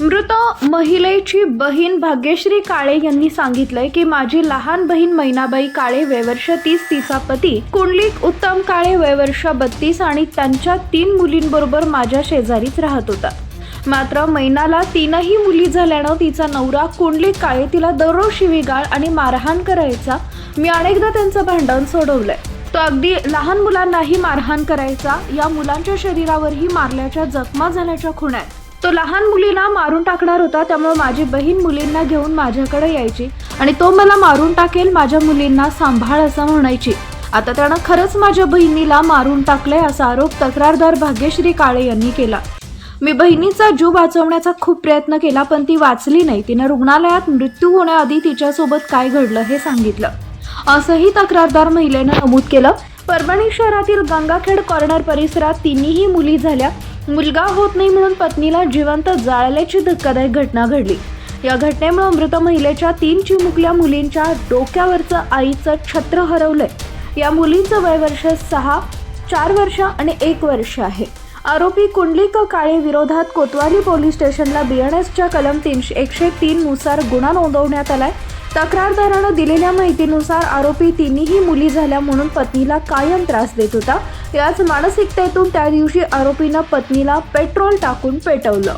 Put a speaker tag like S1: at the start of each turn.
S1: मृत महिलेची बहीण भाग्यश्री काळे यांनी सांगितलंय की माझी लहान बहीण मैनाबाई काळे वयवर्ष तीस तिचा पती कुंडलिक उत्तम काळे वयवर्ष बत्तीस आणि त्यांच्या तीन मुलींबरोबर माझ्या शेजारीच राहत होता. मात्र मैनाला तीनही मुली झाल्यानं तिचा नवरा कुंडलिक काळे तिला दररोज शिवीगाळ आणि मारहाण करायचा मी अनेकदा त्यांचं भांडण सोडवलंय. तो अगदी लहान मुलांनाही मारहाण करायचा या मुलांच्या शरीरावरही मारल्याच्या जखमा झाल्याच्या खुणा तो लहान मुलींना मारून टाकणार होता त्यामुळे माझी बहीण मुलींना घेऊन माझ्याकडे यायची आणि तो मला मारून टाकेल माझ्या मुलींना सांभाळ असं म्हणायची. आता त्यानं खरंच माझ्या बहिणीला मारून टाकलंय असा आरोप तक्रारदार भाग्यश्री काळे यांनी केला. मी बहिणीचा जीव वाचवण्याचा खूप प्रयत्न केला पण ती वाचली नाही. तिनं रुग्णालयात मृत्यू होण्याआधी तिच्यासोबत काय घडलं हे सांगितलं. असंही तक्रारदार महिलेनं नमूद केलं. परभणी शहरातील गंगाखेड कॉर्नर परिसरात तिन्हीही मुली झाल्या. मुलगा होत नाही म्हणून पत्नीला जिवंत जाळल्याची धक्कादायक घटना घडली. या घटनेमुळे मृत महिलेच्या तीन चिमुकल्या मुलींच्या डोक्यावरचं आईचं छत्र हरवलंय. या मुलींचं वय वर्ष सहा चार वर्ष आणि एक वर्ष आहे. आरोपी कुंडलिक काळे विरोधात कोतवाली पोलीस स्टेशनला बीएनएसच्या कलम तीनशे एकशे तीन नुसार गुन्हा नोंदवण्यात आलाय. तक्रारदारानं दिलेल्या माहितीनुसार आरोपी तिन्ही मुली झाल्या म्हणून पत्नीला कायम त्रास देत होता. याच मानसिकतेतून त्या दिवशी आरोपीनं पत्नीला पेट्रोल टाकून पेटवलं.